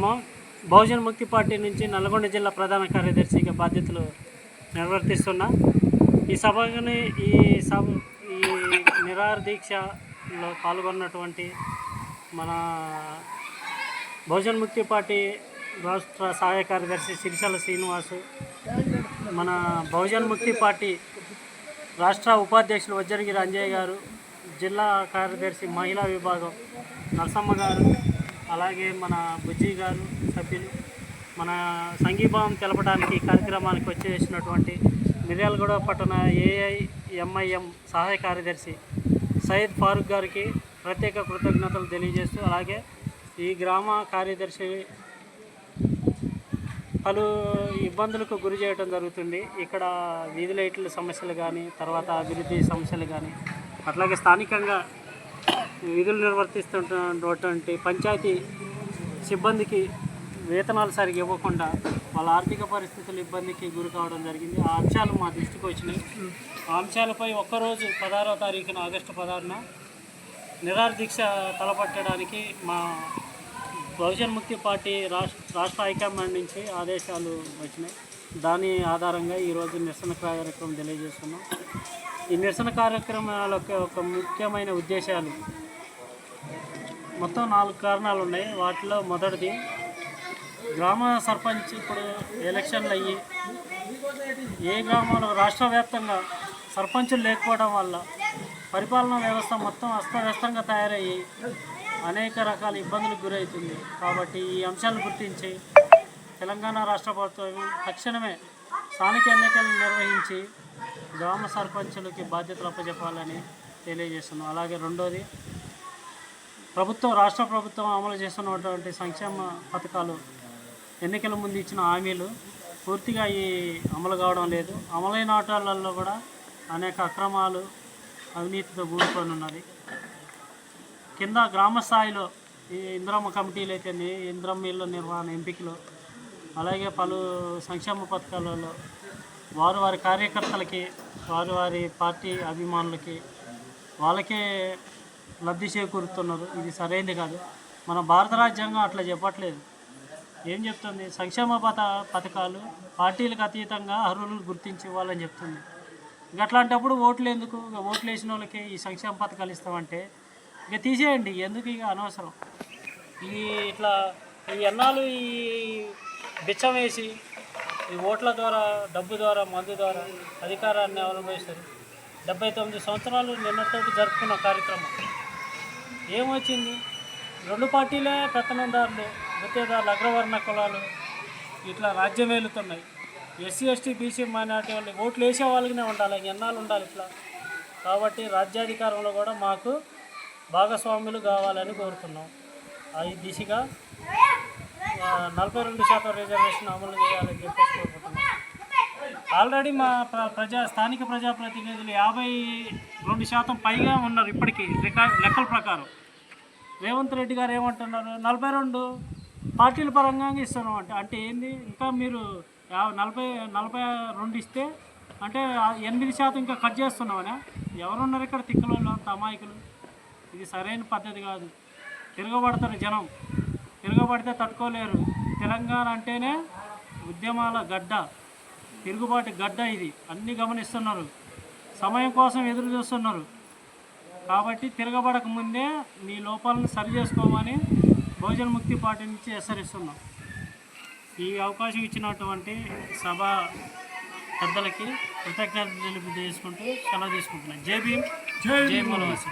గ్రామం బహుజన్ ముక్తి పార్టీ నుంచి నల్గొండ జిల్లా ప్రధాన కార్యదర్శిగా బాధ్యతలు నిర్వర్తిస్తున్నా. ఈ సభని ఈ సభ ఈ నిరాహార దీక్షలో పాల్గొన్నటువంటి మన బహుజన్ ముక్తి పార్టీ రాష్ట్ర సహాయ కార్యదర్శి సిరిసల శ్రీనివాసు మన బహుజన్ ముక్తి పార్టీ రాష్ట్ర ఉపాధ్యక్షులు వజ్జరగిరి అంజయ్ గారు జిల్లా కార్యదర్శి మహిళా విభాగం నరసమ్మ గారు అలాగే మన బుజ్జి గారు సభ్యులు మన సంఘీభావం తెలపడానికి కార్యక్రమానికి వచ్చేసినటువంటి మిర్యాలగూడ పట్టణ ఏఐఎంఐఎం సహాయ కార్యదర్శి సయ్యద్ ఫారూక్ గారికి ప్రత్యేక కృతజ్ఞతలు తెలియజేస్తూ అలాగే ఈ గ్రామ కార్యదర్శి పలు ఇబ్బందులకు గురి చేయడం జరుగుతుంది. ఇక్కడ వీధి లైట్ల సమస్యలు కానీ తర్వాత అభివృద్ధి సమస్యలు కానీ అట్లాగే స్థానికంగా విధులు నిర్వర్తిస్తున్నటువంటి పంచాయతీ సిబ్బందికి వేతనాలు సరిగ్గా ఇవ్వకుండా వాళ్ళ ఆర్థిక పరిస్థితులు ఇబ్బందికి గురి కావడం జరిగింది. ఆ అంశాలు మా దృష్టికి వచ్చినాయి. ఆ అంశాలపై ఒక్కరోజు పదహారవ తారీఖున ఆగస్టు పదహారున నిరాహార దీక్ష తలపట్టడానికి మా బహుజన్ ముక్తి పార్టీ రాష్ట్ర రాష్ట్ర హైకమాండ్ నుంచి ఆదేశాలు వచ్చినాయి. దాని ఆధారంగా ఈరోజు నిరసన కార్యక్రమం తెలియజేస్తున్నాం. ఈ నిరసన కార్యక్రమాల యొక్క ఒక ముఖ్యమైన ఉద్దేశాలు మొత్తం నాలుగు కారణాలు ఉన్నాయి. వాటిలో మొదటిది గ్రామ సర్పంచ్ ఇప్పుడు ఎలక్షన్లు అయ్యి ఏ గ్రామంలో రాష్ట్ర వ్యాప్తంగా సర్పంచులు లేకపోవడం వల్ల పరిపాలనా వ్యవస్థ మొత్తం అస్తవ్యస్తంగా తయారయ్యి అనేక రకాల ఇబ్బందులకు గురవుతుంది. కాబట్టి ఈ అంశాలను గుర్తించి తెలంగాణ రాష్ట్ర ప్రభుత్వం తక్షణమే స్థానిక ఎన్నికలు నిర్వహించి గ్రామ సర్పంచులకి బాధ్యతలు అప్పచెప్పాలని తెలియజేస్తున్నాం. అలాగే రెండోది ప్రభుత్వం రాష్ట్ర ప్రభుత్వం అమలు చేస్తున్నటువంటి సంక్షేమ పథకాలు ఎన్నికల ముందు ఇచ్చిన హామీలు పూర్తిగా ఈ అమలు కావడం లేదు. అమలైన ఆటలలో కూడా అనేక అక్రమాలు అవినీతితో కూడుకొని ఉన్నది కింద గ్రామ స్థాయిలో ఈ ఇంద్రమ్మ కమిటీలు అయితే ఇంద్రమ్మ ఇళ్ళ నిర్వహణ ఎంపికలు అలాగే పలు సంక్షేమ పథకాలలో వారు వారి కార్యకర్తలకి వారి వారి పార్టీ అభిమానులకి వాళ్ళకే లబ్ధి చేకూరుతున్నారు. ఇది సరైనది కాదు. మన భారత రాజ్యాంగం అట్లా చెప్పట్లేదు. ఏం చెప్తుంది? సంక్షేమ పథ పథకాలు పార్టీలకు అతీతంగా అర్హులను గుర్తించి ఇవ్వాలని చెప్తుంది. ఇక అట్లాంటప్పుడు ఓట్లు ఎందుకు? ఇక ఓట్లు వేసిన వాళ్ళకి ఈ సంక్షేమ పథకాలు ఇస్తామంటే ఇక తీసేయండి. ఎందుకు ఇక అనవసరం? ఈ ఇట్లా ఈ ఎన్నాళ్ళు ఈ బిచ్చం వేసి ఈ ఓట్ల ద్వారా డబ్బు ద్వారా మందు ద్వారా అధికారాన్ని అవలంబిస్తారు. డెబ్బై తొమ్మిది సంవత్సరాలు నిన్నతోటి జరుపుకున్న కార్యక్రమం. ఏమొచ్చింది? రెండు పార్టీలే పెత్తనందారులు. గుత్తేదారులు అగ్రవర్ణ కులాలు ఇట్లా రాజ్యం వెళుతున్నాయి ఎస్సీ ఎస్టీ బీసీ మైనార్టీ వాళ్ళు ఓట్లు వేసే వాళ్ళకినే ఉండాలి. ఎన్నాళ్ళు ఉండాలి ఇట్లా? కాబట్టి రాజ్యాధికారంలో కూడా మాకు భాగస్వాములు కావాలని కోరుతున్నాం. ఆ ఈ దిశగా నలభై రెండు శాతం రిజర్వేషన్ అమలు చేయాలని చెప్పేసి కోరుకుంటున్నాం. ఆల్రెడీ మా ప్ర- ప్రజా స్థానిక ప్రజాప్రతినిధులు యాభై రెండు శాతం పైగా ఉన్నారు ఇప్పటికీ లెక్కల ప్రకారం. రేవంత్ రెడ్డి గారు ఏమంటున్నారు? నలభై రెండు పార్టీల పరంగా ఇస్తున్నాం అంటే అంటే ఏంది? ఇంకా మీరు నలభై నలభై రెండు ఇస్తే అంటే ఎనిమిది శాతం ఇంకా కట్ చేస్తున్నామనే? ఎవరున్నారు ఇక్కడ తిక్కలోళ్ళు అమాయకులు ఇది సరైన పద్ధతి కాదు. తిరగబడతారు జనం. తిరగబడితే తట్టుకోలేరు. తెలంగాణ అంటేనే ఉద్యమాల గడ్డ. తిరుగుబాటు గడ్డ ఇది. అన్నీ గమనిస్తున్నారు. సమయం కోసం ఎదురు చూస్తున్నారు. కాబట్టి తిరగబడక ముందే మీ లోపాలను సరి చేసుకోమని బహుజన ముక్తి పార్టీ నుంచి హెచ్చరిస్తున్నాం. ఈ అవకాశం ఇచ్చినటువంటి సభ పెద్దలకి కృతజ్ఞతలు తెలియజేసుకుంటూ సెలవు తీసుకుంటున్నాం. జై భీమ్. జై మూలవాసి